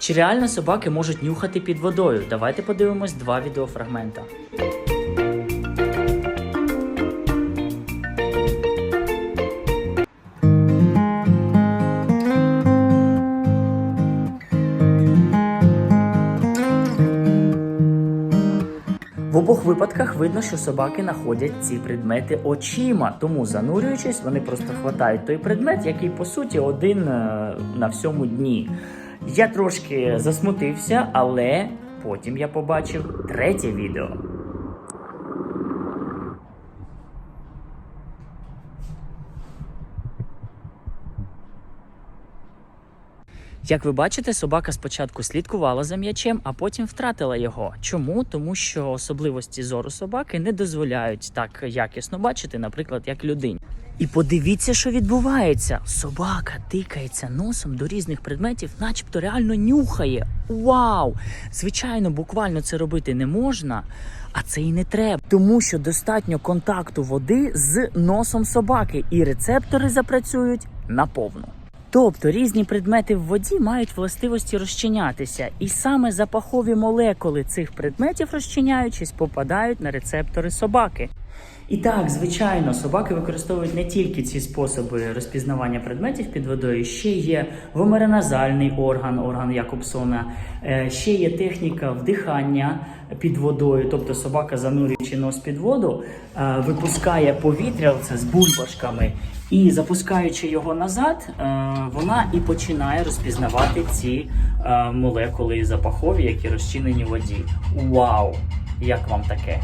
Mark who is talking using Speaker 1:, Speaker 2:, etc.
Speaker 1: Чи реально собаки можуть нюхати під водою? Давайте подивимось два відеофрагмента. В обох випадках видно, що собаки знаходять ці предмети очима, тому занурюючись, вони просто хватають той предмет, який по суті один е, на всьому дні. Я трошки засмутився, але потім я побачив третє відео. Як ви бачите, собака спочатку слідкувала за м'ячем, а потім втратила його. Чому? Тому що особливості зору собаки не дозволяють так якісно бачити, наприклад, як людині. І подивіться, що відбувається. Собака тикається носом до різних предметів, начебто реально нюхає. Вау! Звичайно, буквально це робити не можна, а це і не треба, тому що достатньо контакту води з носом собаки, і рецептори запрацюють наповну. Тобто різні предмети в воді мають властивості розчинятися, і саме запахові молекули цих предметів, розчиняючись, попадають на рецептори собаки. І так, звичайно, собаки використовують не тільки ці способи розпізнавання предметів під водою, ще є вомереназальний орган, орган Якобсона, е, ще є техніка вдихання під водою, тобто собака, занурюючи нос під воду, е, випускає повітря це з бульбашками, і запускаючи його назад, е, вона і починає розпізнавати ці молекули запахові, які розчинені в воді. Вау! Як вам таке?